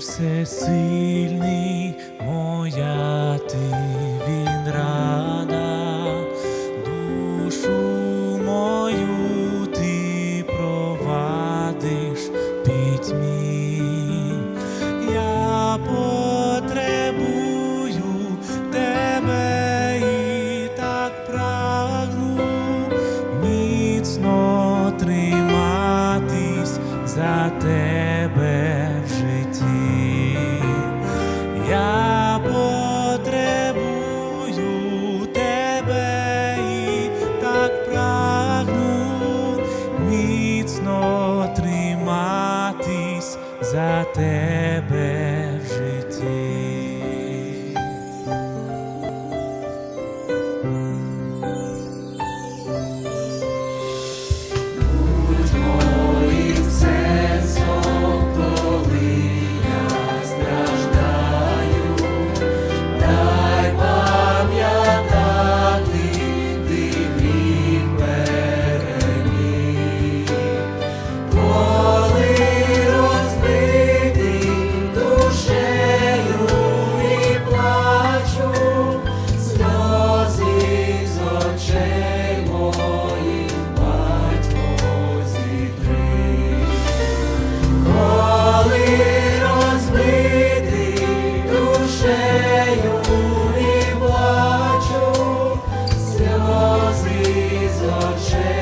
всесильний, моя ти він рада, душу мою ти провадиш пітьмі. Я потребую тебе і так прагну міцно триматись за тебе за тебе. Lord,